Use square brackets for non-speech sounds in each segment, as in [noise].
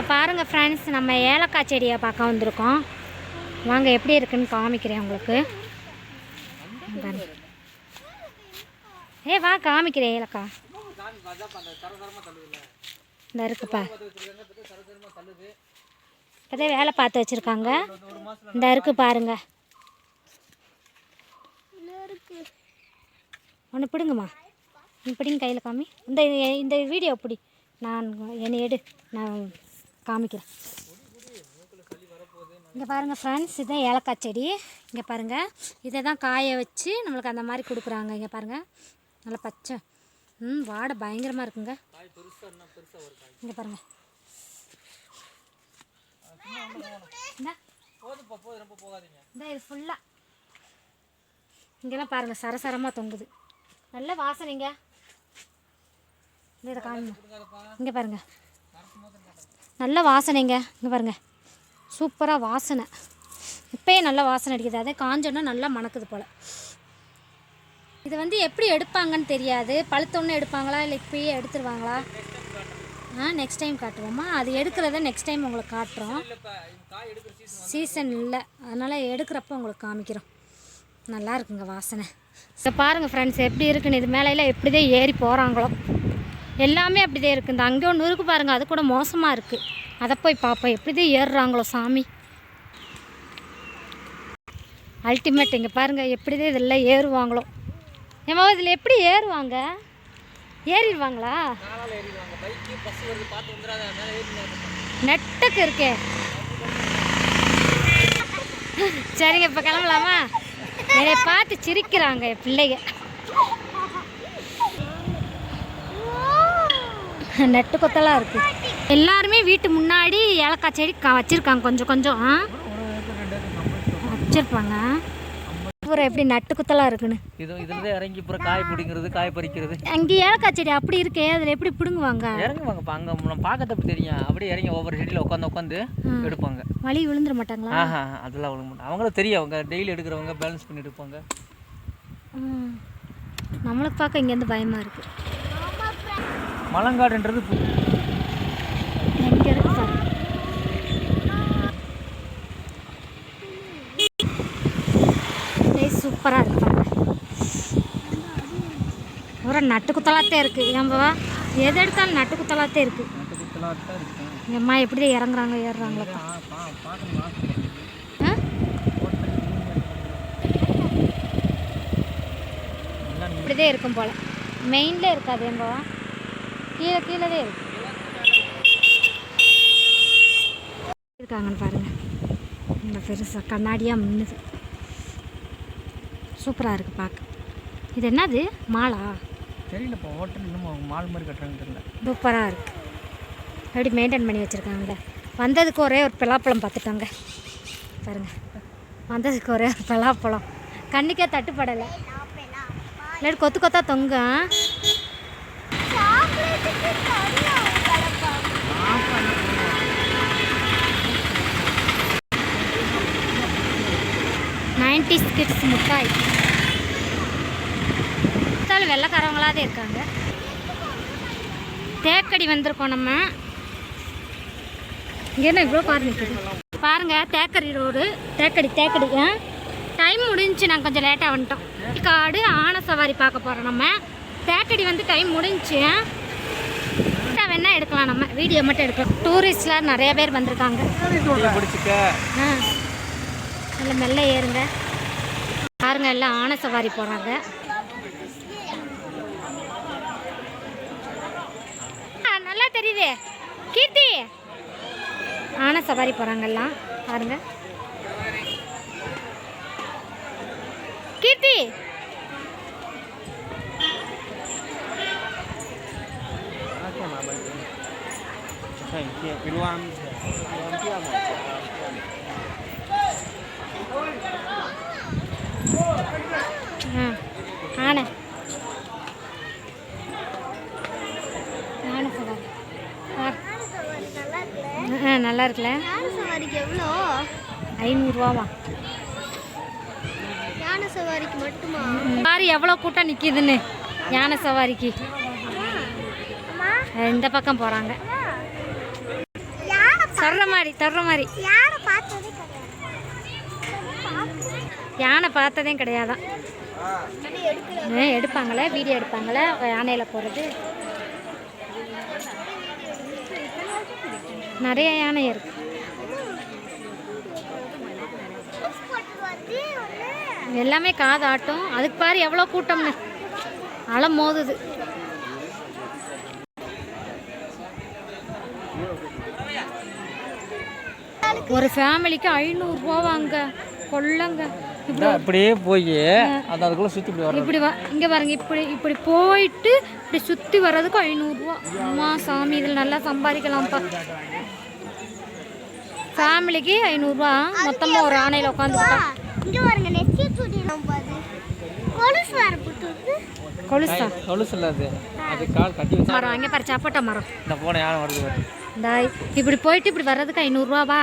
இப்போ பாருங்கள் ஃப்ரெண்ட்ஸ் நம்ம ஏலக்காய் செடியை பார்க்க வந்திருக்கோம். வாங்க எப்படி இருக்குன்னு காமிக்கிறேன் உங்களுக்கு. ஏ வா காமிக்கிறேன் ஏலக்காய். இந்த இருக்குப்பா. இப்போதே வேலை பார்த்து வச்சுருக்காங்க. இந்த இருக்கு பாருங்க. ஒன்று பிடுங்கம்மா. நீ பிடிங்க கையில் காமி. இந்த இந்த வீடியோ பிடி. நான் என்னை எடு. நான் காமிக்கிறேன். இங்கே பாருங்கள் ஃப்ரெண்ட்ஸ் இதுதான் ஏலக்காய் செடி. இங்கே பாருங்கள் இதை தான் காய வச்சு நம்மளுக்கு அந்த மாதிரி கொடுக்குறாங்க. இங்கே பாருங்கள் நல்லா பச்சை. ம் வாடை பயங்கரமாக இருக்குங்க. இங்கே பாருங்கள் இந்த. இது ஃபுல்லாக இங்கெல்லாம் பாருங்கள் சரசரமாக தொங்குது. நல்ல வாசனைங்க. இல்லை இதை காணுங்க. இங்கே பாருங்கள் நல்ல வாசனைங்க. இங்கே பாருங்கள் சூப்பராக வாசனை. இப்போயே நல்ல வாசனை அடிக்குது. அதே காஞ்சோன்னா நல்லா மணக்குது போல். இது வந்து எப்படி எடுப்பாங்கன்னு தெரியாது. பழுத்தொன்று எடுப்பாங்களா? இல்லை இப்பயே எடுத்துருவாங்களா? ஆ நெக்ஸ்ட் டைம் காட்டுவோமா? அது எடுக்கிறத நெக்ஸ்ட் டைம் உங்களுக்கு காட்டுறோம். சீசன் இல்லை. அதனால் எடுக்கிறப்ப உங்களுக்கு காமிக்கிறோம். நல்லா இருக்குங்க வாசனை. இப்போ பாருங்கள் ஃப்ரெண்ட்ஸ் எப்படி இருக்குன்னு. இது மேலையில் எப்படிதான் ஏறி போகிறாங்களோ எல்லாமே அப்படிதான் இருக்குது இந்த அங்கே ஒன்று இருக்குது பாருங்கள் அது கூட மோசமாக இருக்குது அதை போய் பார்ப்போம். எப்படிதான் ஏறுறாங்களோ சாமி. அல்டிமேட் இங்கே பாருங்கள் எப்படிதான் இதெல்லாம் ஏறுவாங்களோ. ஏமா இதில் எப்படி ஏறுவாங்க? ஏறிடுவாங்களா? நெட்டுக்கு இருக்கே. சரிங்க இப்போ கிளம்பலாமா? என்னை பார்த்து சிரிக்கிறாங்க என் பிள்ளைங்க. [laughs] நெட்டு கொத்தெல்லாம் இருக்கு. எல்லாருமே வீட்டு முன்னாடி ஏலக்காய் செடி க வச்சுருக்காங்க. கொஞ்சம் கொஞ்சம் வச்சுருப்பாங்க. பூரா எப்படி நட்டு குத்தலாம் இருக்குன்னு. இது இதுல இறங்கி அப்புறம் காய் பிடிங்கிறது காய் பறிக்கிறது. அங்கே ஏலக்காய் செடி அப்படி இருக்கே அதில் எப்படி பிடுங்குவாங்க? இறங்குவாங்க. அங்கே நம்ம பார்க்கறது அப்படி தெரியும்? அப்படியே இறங்கி ஒவ்வொரு செடியில் உட்காந்து உட்காந்து எடுப்பாங்க. வழி விழுந்துட மாட்டாங்களா? ஆஹா அதெல்லாம் விழுங்க மாட்டாங்க. அவங்களும் தெரியும். அவங்க டெய்லி எடுக்கிறவங்க பேலன்ஸ் பண்ணி எடுப்பாங்க. நம்மளுக்கு பார்க்க இங்கேருந்து பயமாக இருக்குது மலங்காடுன்றது சூப்பராக இருக்கு ஒரு நட்டு குத்தலாத்தே இருக்குது ஏன்பா எது எடுத்தாலும் நட்டு குத்தலாத்தே இருக்குது எங்கள் அம்மா எப்படி இறங்குறாங்க ஏறுறாங்களப்பா ஆ, பா- பார்க்கணும் ஆசைப்படுறேன். ஆ? எல்லாம் இப்படிதே இருக்கும் போல். மெயினில் இருக்காது ஏன்பா கீழே கீழே இருக்காங்கன்னு பாருங்கள் இந்த பெருசாக கண்ணாடியாக மின்னுது. சூப்பராக இருக்குது பார்க்க இது என்னது? மாலா? தெரியலப்பா ஹோட்டல் இன்னும் மால் மாதிரி கட்டுறாங்கன்னு தெரியல. சூப்பராக இருக்குது எப்படி மெயின்டைன் பண்ணி வச்சுருக்காங்களே வந்ததுக்கு ஒரே ஒரு பலாப்பழம் பார்த்துட்டாங்க. பாருங்க. வந்ததுக்கு ஒரே ஒரு பலாப்பழம் கண்ணுக்கே தட்டுப்படலை. இல்லாட்டி கொத்து கொத்தா தொங்கும். நைன்டி கிட்ஸ் முட்டாய். பார்த்தாலும் வெள்ளைக்காரவங்களாக தான் இருக்காங்க. தேக்கடி வந்திருக்கோம் நம்ம. இங்கே என்ன இவ்வளோ கார் நிற்குது பாருங்க தேக்கடி ரோடு. தேக்கடி தேக்கடி டைம் முடிஞ்சுச்சு நாங்கள் கொஞ்சம் லேட்டாக வந்துட்டோம். காடு ஆன சவாரி பார்க்க போகிறோம் நம்ம. தேக்கடி வந்து டைம் முடிஞ்சுச்சு ஆ? வேணால் எடுக்கலாம் நம்ம. வீடியோ மட்டும் எடுக்கலாம். டூரிஸ்ட்லாம் நிறைய பேர் வந்திருக்காங்க. ஆ. நல்ல மெல்ல ஏறுங்க. பாருங்க எல்லாம் ஆன சவாரி போகிறாங்க நல்லா தெரியுது. கீர்த்தி! ஆன சவாரி போகிறாங்க எல்லாம். பாருங்க. கீர்த்தி! ஆ ஆனை ஆனை சவாரி ஆ. ஆ நல்லா இருக்குல்ல? யானை சவாரிக்கு எவ்வளோ? ஐநூறுரூவாவா யானை சவாரிக்கு மட்டுமா? பாரு எவ்வளோ கூட்டம் நிற்கிதுன்னு யானை சவாரிக்கு. இந்த பக்கம் போகிறாங்க சொல்கிற மாதிரி சொல்கிற மாதிரி. யாரை பார்த்ததே கிடையாது. யானை பார்த்ததே கிடையாதான். எடுப்பாங்களே வீடியோ எடுப்பாங்களே யானையில் போகிறது நிறைய யானை இருக்கு. எல்லாமே காது ஆட்டும். அதுக்கு பாரு எவ்வளோ கூட்டம்னு. அலம் மோதுது. ஒரு ஃபேமிலிக்கு ஐநூறுரூவாவாங்க கொள்ளங்க இப்படி அப்படியே போய் அது அதுக்குள்ளே சுற்றி இப்படி இப்படி வா. இங்கே பாருங்க இப்படி இப்படி போயிட்டு இப்படி சுற்றி வர்றதுக்கு ஐநூறுரூவா அம்மா சாமி இதில் நல்லா சம்பாதிக்கலாம்ப்பா. ஃபேமிலிக்கு ஐநூறுரூவா மொத்தமாக ஒரு ஆணையில் உட்காந்துக்கிட்டோம் இங்க பாருங்க நெத்தி சுட்டிடும் பாது கொலுசு வர போட்டு கொலுசா? கொலுசு இல்லை அது. அது கால் கட்டி வச்சு மரம் அங்கே பாரு சாப்பாட்ட மரம். இந்த போன யானை வருது. இந்த இப்படி போயிட்டு இப்படி வர்றதுக்கு ஐநூறுரூவாவா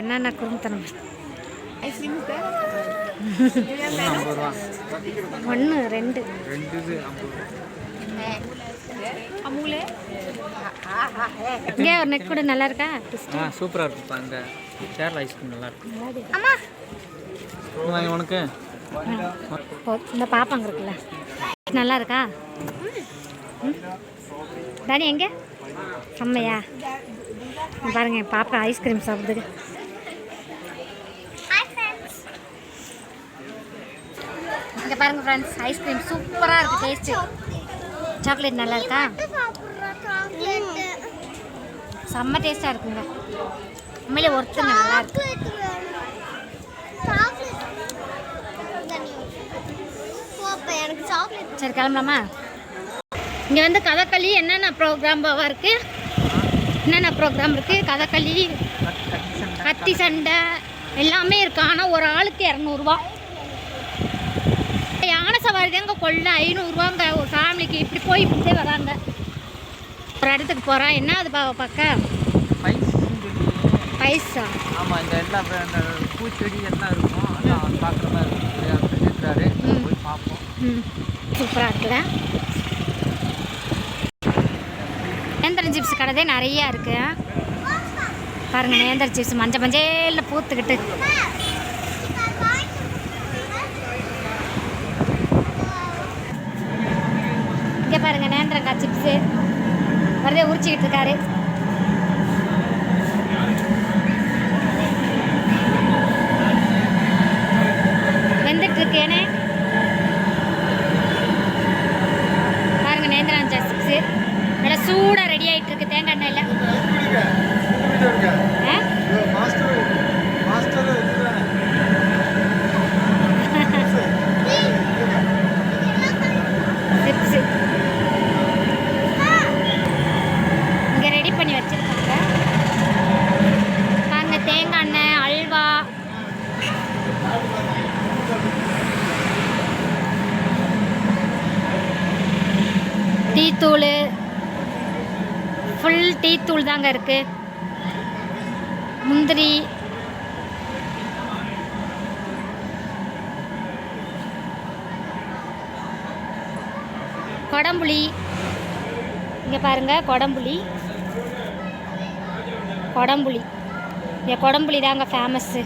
என்னென்ன குறும்புத்தனம்? ஒன்று ரெண்டு. இங்கே ஒரு நெக் கூட நல்லா இருக்கா? சூப்பராக இருக்குப்பா. இந்த கேரளா ஐஸ்கிரீம் நல்லா இருக்கும் உனக்கு. இந்த பாப்பாங்க இருக்குல்ல. நல்லா இருக்கா? தானி எங்கே? செம்மையா? இங்க பாருங்க என் பாப்பா ஐஸ்கிரீம் சாப்பிடுது. இங்கே பாருங்க ஃப்ரெண்ட்ஸ் ஐஸ்கிரீம் சூப்பராக இருக்குது டேஸ்ட்டு சாக்லேட் நல்லா இருக்கா? செம்ம டேஸ்ட்டாக இருக்குங்க. உண்மையிலே ஒருத்தங்க நல்லா இருக்கு. சரி கிளம்பலாமா? இங்கே வந்து கதகளி என்னென்ன ப்ரோக்ராம் பாவா இருக்குது என்னென்ன ப்ரோக்ராம் இருக்குது கதகளி கத்தி சண்டை எல்லாமே இருக்கு. ஆனால் ஒரு ஆளுக்கு இரநூறுவா. யானை சவாரி தாங்க கொள்ள. ஐநூறுரூவாங்க ஒரு ஃபேமிலிக்கு இப்படி போய் இப்படியே வராங்க. ஒரு இடத்துக்கு போகிறோம் என்ன அது பாவ பார்க்க? பைசா. ஆமாம் இந்த எல்லா பூச்செடி எல்லாம் இருக்கும். பார்க்குற மாதிரி இருக்கும் போய் பார்ப்போம். ம். சூப்பராக இருக்குல்ல? நேந்திரம் சிப்ஸ் கடை நிறையா இருக்குது பாருங்க நேந்திர சிப்ஸ் மஞ்சள் மஞ்சள் பூத்துக்கிட்டு. இங்கே பாருங்க நேந்திரங்காய் சிப்ஸு. வரதே உரிச்சிக்கிட்டு இருக்காரு வெந்துட்டு இருக்கேனே பாருங்க நேந்திரன் சிப்ஸு நல்லா சூடாக ரெடி ஆகிட்டு இருக்கு தேங்காய் எண்ணெயில் ஆ சிப்ஸு இங்கே ரெடி பண்ணி வச்சுருக்காங்க பாருங்க தேங்காய் எண்ணெய் அல்வா டீ தூள் ஃபுல் டீ தூள் தாங்க இருக்குது முந்திரி. கொடம்புளி. இங்கே பாருங்க கொடம்புளி. கொடம்புளி. இங்கே கொடம்புளி தாங்க ஃபேமஸ்ஸு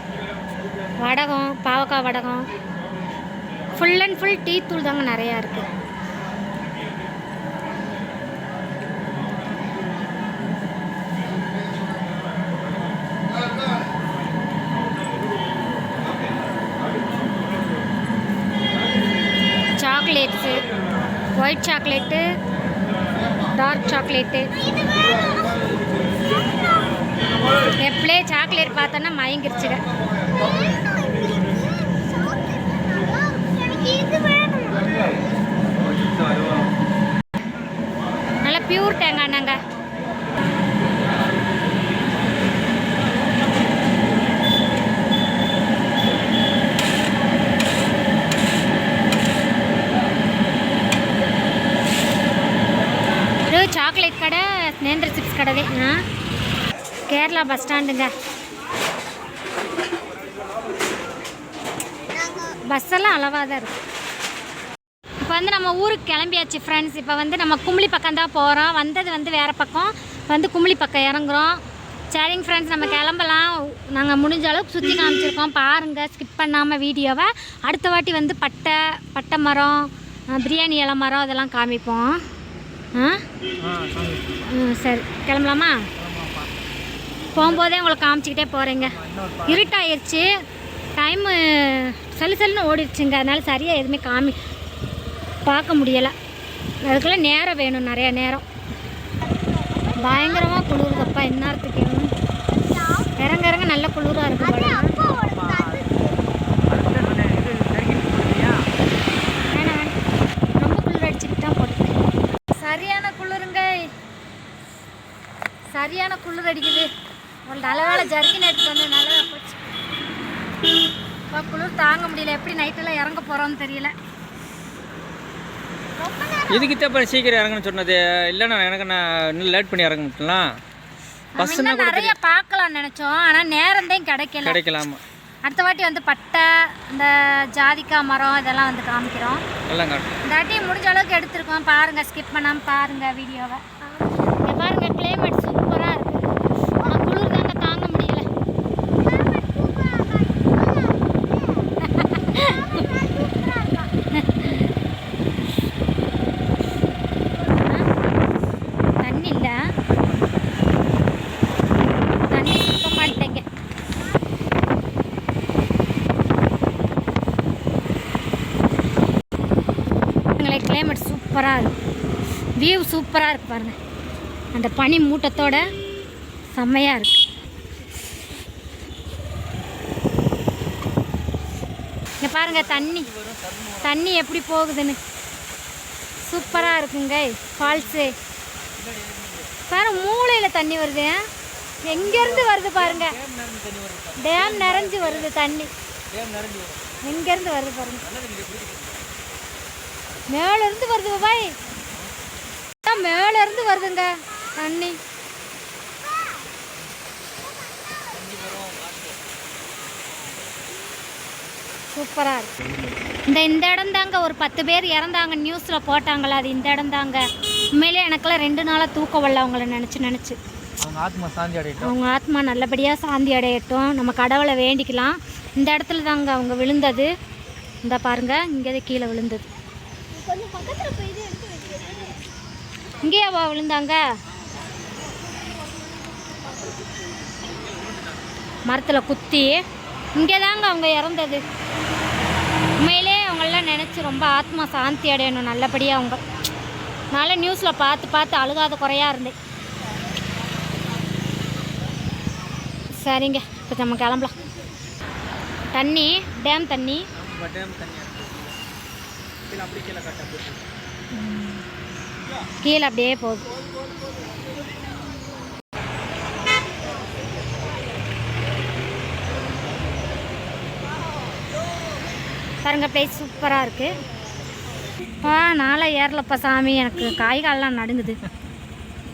வடகம் பாவக்காய் வடகம். ஃபுல் அண்ட் ஃபுல் டீ தூள் தாங்க நிறையா இருக்குது chocolates. White chocolate dark chocolate. எப்படியே சாக்லேட் பார்த்தோன்னா மயங்கிருச்சுங்க. நல்லா பியூர் தேங்காய் எண்ணெங்க கேரளா பஸ் ஸ்டாண்டுங்க பஸ் எல்லாம் அளவாக தான் இருக்கு இப்போ வந்து நம்ம ஊருக்கு கிளம்பியாச்சு ஃப்ரெண்ட்ஸ் இப்போ வந்து நம்ம கும்ளி பக்கம் தான் போகிறோம் வந்தது வந்து வேறு பக்கம். வந்து கும்ளி பக்கம் இறங்குறோம். சரிங்க ஃப்ரெண்ட்ஸ் நம்ம கிளம்பலாம். நாங்கள் முடிஞ்ச அளவுக்கு சுற்றி காமிச்சிருக்கோம். பாருங்கள் ஸ்கிப் பண்ணாமல் வீடியோவை. அடுத்த வாட்டி வந்து பட்டை பட்டை மரம் பிரியாணி இலை மரம் இதெல்லாம் காமிப்போம். ஆ சரி. கிளம்பலாமா? போகும்போதே உங்களுக்கு காமிச்சிக்கிட்டே போகிறேங்க இருட்டாயிருச்சு. டைமு சல்லு சல்லுன்னு ஓடிடுச்சுங்க. அதனால் சரியாக எதுவுமே காமி பார்க்க முடியலை. அதுக்குள்ளே நேரம் வேணும் நிறையா நேரம். பயங்கரமாக குளிருதப்பா இந்நேரத்துக்கு. இறங்க இறங்க நல்ல குளிராக இருக்கும் போல அடுத்த சொன்னேன் இது ஜர்கின் போடுறியா வேணாம் வேணாம் ரொம்ப குளிர் அடிச்சுக்கிட்டு தான் போட்டுருக்கேன் சரியான குளிருங்க சரியான குளிர் அடிக்குது ஒரு நல்ல வேலை ஜர்க்கின் எடுத்துட்டு வந்து நல்லதாக போச்சு. இப்போ குளிர் தாங்க முடியல. எப்படி நைட்டெல்லாம் இறங்க போகிறோன்னு தெரியல. இதுக்கு தான் சீக்கிரம் இறங்கணும்னு சொன்னது? இல்லைண்ணா எனக்கு நான் இன்னும் லேட் பண்ணி இறங்க முடியலாம் இன்னும் நிறைய பார்க்கலாம் நினச்சோம். ஆனால் நேரம் தான் கிடைக்கல. கிடைக்கலாமா? அடுத்த வாட்டி வந்து பட்டை இந்த ஜாதிக்காய் மரம் இதெல்லாம் வந்து காமிக்கிறோம். இந்த வாட்டி முடிஞ்ச அளவுக்கு எடுத்திருக்கோம். பாருங்க ஸ்கிப் பண்ணாமல் பாருங்க வீடியோவை இங்க பாருங்க கிளைமேட் சூப்பராக இருக்கு ஆனால் குளிர் தாங்க தாங்க முடியல தண்ணி இல்லை தண்ணி சுத்த மாட்டேங்க பாருங்களேன் கிளைமேட் சூப்பராக இருக்கு வியூ சூப்பராக இருக்கு பாருங்க. அந்த பனி மூட்டத்தோட செம்மையாக இருக்கு. இங்கே பாருங்க தண்ணி. தண்ணி எப்படி போகுதுன்னு. சூப்பராக இருக்குங்க. ஃபால்ஸு பாரு மூளையில் தண்ணி வருது. எங்கேருந்து வருது பாருங்க. டேம் நிறைஞ்சு வருது தண்ணி. எங்கேருந்து வருது பாருங்க. மேல இருந்து வருது பாய். மேல இருந்து வருதுங்க தண்ணி சூப்பரா இருக்கு. இந்த இந்த இடம் தாங்க ஒரு பத்து பேர் இறந்தாங்க நியூஸ்ல போட்டாங்களா அது இந்த இடம் தாங்க. உண்மையிலே எனக்கெல்லாம் ரெண்டு நாளா தூக்கம் வரல அவங்கள நினைச்சு நினைச்சு. அவங்க ஆத்மா சாந்தி அடையட்டும். அவங்க ஆத்மா நல்லபடியாக சாந்தி அடையட்டும். நம்ம கடவுளை வேண்டிக்கலாம். இந்த இடத்துல தாங்க அவங்க விழுந்தது. இந்த பாருங்க இங்கே கீழே விழுந்தது. இங்கேயாவா விழுந்தாங்க. மரத்தில் குத்தி. இங்கே தாங்க அவங்க இறந்தது. உண்மையிலே அவங்களெலாம் நினச்சி ரொம்ப ஆத்மா சாந்தி அடையணும் நல்லபடியாக அவங்க. நல்ல நியூஸில் பார்த்து பார்த்து அழுகாத குறையா இருந்தேன். சரிங்க இப்போ நம்ம கிளம்பலாம். தண்ணி டேம் தண்ணி. டேம் தண்ணி கீழே அப்படி கீழே காட்டு கீழே அப்படியே போகுது பாருங்க பிளேஸ் சூப்பராக இருக்குது அப்பா நாளை ஏறலப்பா சாமி. எனக்கு காய் காலெலாம் நடுங்குது.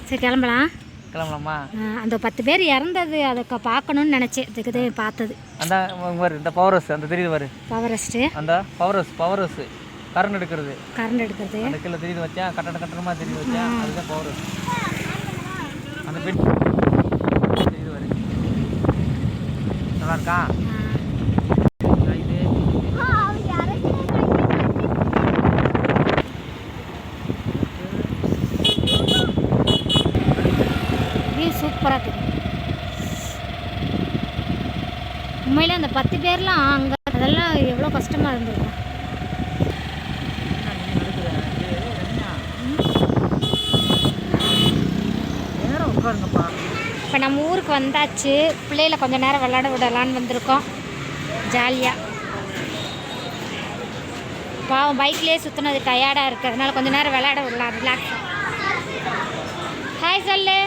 சரி கிளம்பலாம். கிளம்பலாமா? அந்த பத்து பேர் இறந்தது அதை பார்க்கணுன்னு நினச்சேன். இதுக்கு பார்த்தது. அந்த இந்த பவர் ஹவுஸ் அந்த தெரியுது பாரு. பவரஸ்ட்டு அந்த power house power house current எடுக்கிறது. கரண்ட் எடுக்கிறது. அந்த கீழே தெரியுது வச்சா கட்டட கட்டடமாக தெரியுது வச்சா அதுதான் பவர் அந்த பெட் தெரியுது பாரு. நல்லா இருக்கா? சூப்பராக தெரியும் உண்மையில அந்த பத்து பேர்லாம் அங்கே அதெல்லாம் எவ்வளோ கஷ்டமாக இருந்திருக்கும் நேரம் உட்காருங்கப்பா இப்போ நம்ம ஊருக்கு வந்தாச்சு. பிள்ளைகளை கொஞ்ச நேரம் விளையாட விடலான்னு வந்திருக்கோம். ஜாலியாக பாவம் பைக்லேயே சுற்றினது டயர்டாக இருக்குது அதனால கொஞ்சம் நேரம் விளையாட விடலாம். ரிலாக்ஸ் ஹாய் சொல்லு.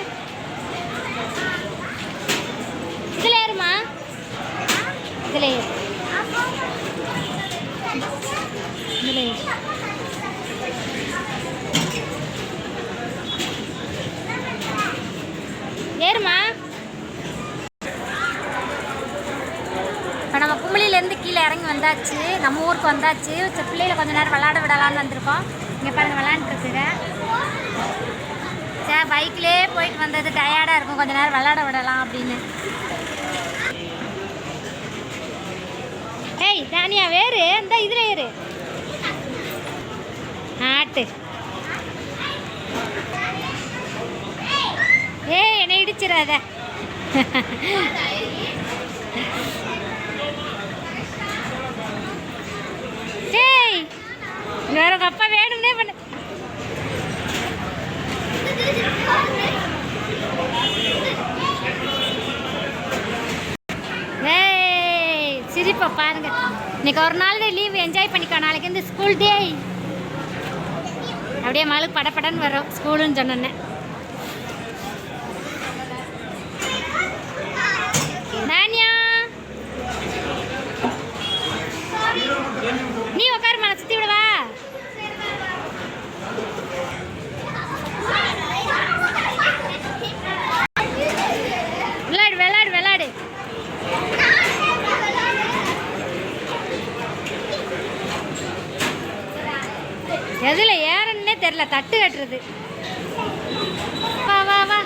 இதில் ஏறுமா இதில் ஏறு. இதில் ஏறு. ஏறுமா நம்ம பூமிலேருந்து கீழே இறங்கி வந்தாச்சு நம்ம ஊருக்கு வந்தாச்சு. சரி பிள்ளைகளை கொஞ்சம் நேரம் விளாட விடலாம்னு வந்திருக்கோம். இங்கே பாருங்க விளாண்டுருக்குங்க சே பைக்லேயே போயிட்டு வந்தது டயர்டாக இருக்கும். கொஞ்ச நேரம் விளாட விடலாம் அப்படின்னு. ஏய் தானியா வேறு இந்த இதில் ஏறு. ஆட்டு. ஏய் என்னை இடிச்சிடாத. [laughs] ஏய் வேற உங்க அப்பா வேணும்னே பண்ண. ஏய் சிரிப்பா பாருங்க. இன்னைக்கு ஒரு நாள் லீவ் என்ஜாய் பண்ணிக்கோ. நாளைக்கு வந்து ஸ்கூல் டே அப்படியே மகளுக்கு படப்படன்னு வரும். ஸ்கூலுன்னு சொன்னோன்னே. தெரியல தட்டு கட்டுறது. வா வா வா.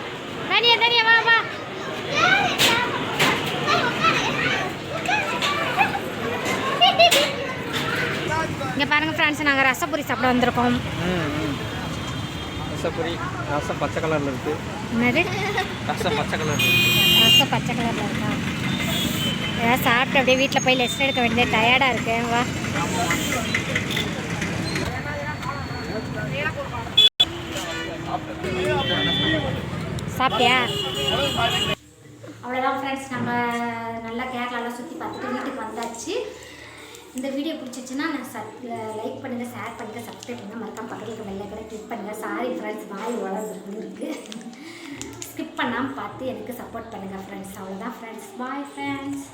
தனியா தனியா வா வா. இங்க பாருங்க ஃப்ரெண்ட்ஸ் நாங்க ரசபுரி சாப்பிட வந்திருக்கோம். ரசப்பொரி ரசம் பச்சை கலரில் இருக்குது என்னது? ரசம் பச்சை கலர் ரசம் பச்சை கலரில் இருக்கா? ஏதாவது சாப்பிட்டு அப்படியே வீட்டில் போய் லெஸ்ட் எடுக்க வேண்டியது. டயர்டாக இருக்கு வா. சாப்பிட்டியா? அவ்வளோதான் ஃப்ரெண்ட்ஸ் நம்ம நல்லா கேரளாலாம் சுற்றி பார்த்துட்டு வீட்டுக்கு வந்தாச்சு. இந்த வீடியோ பிடிச்சிச்சுன்னா நான் சப் லைக் பண்ணுங்கள் ஷேர் பண்ணுங்கள் சப்ஸ்கிரைப் பண்ணுங்கள் மறக்காம பக்கத்தில் இருக்க பெல்லை கூட கிளிக் பண்ணுங்கள் சாரி ஃப்ரெண்ட்ஸ் வாய் வளர்ந்து இருக்குது ஸ்கிப் பண்ணாமல் பார்த்து எனக்கு சப்போர்ட் பண்ணுங்கள் ஃப்ரெண்ட்ஸ் அவ்வளோதான் ஃப்ரெண்ட்ஸ் பாய் ஃப்ரெண்ட்ஸ்